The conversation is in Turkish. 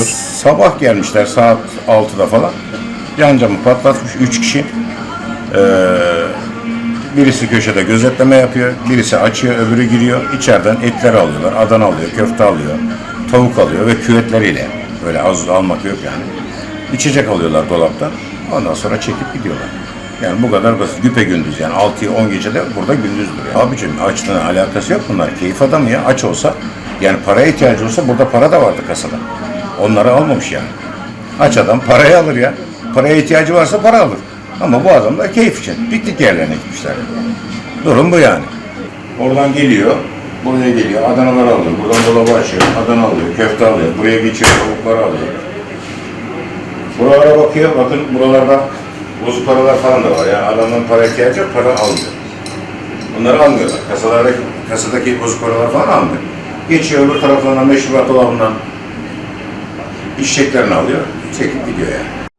mudur? Sabah gelmişler saat 6'da falan. Yan camı patlatmış 3 kişi. Ee, birisi köşede gözetleme yapıyor, birisi açıyor, öbürü giriyor. İçeriden etleri alıyorlar, Adana alıyor, köfte alıyor, tavuk alıyor ve küvetleriyle. Böyle az almak yok yani. İçecek alıyorlar dolaptan. Ondan sonra çekip gidiyorlar. Yani bu kadar basit. Güpe gündüz yani 6'yı 10 gecede burada gündüzdür. Ya. Abicim açlığın alakası yok bunlar. Keyif adamı ya. Aç olsa yani paraya ihtiyacı olsa burada para da vardı kasada. Onları almamış yani. Aç adam parayı alır ya. Paraya ihtiyacı varsa para alır. Ama bu adamlar keyif için. Piknik yerlerine gitmişler. Durum bu yani. Oradan geliyor. Buraya geliyor. Adanalar alıyor. Buradan dolabı açıyor. Adana alıyor. Köfte alıyor. Buraya geçiyor. Tavukları alıyor. Buralara bakıyor. Bakın buralarda bozuk paralar falan da var. Yani adamın para ihtiyacı yok. Para almıyor. Bunları almıyorlar. Kasalardaki, kasadaki bozuk paralar falan almıyor. Geçiyor öbür taraflarına meşrubat dolabından içeceklerini alıyor. Çekip gidiyor yani.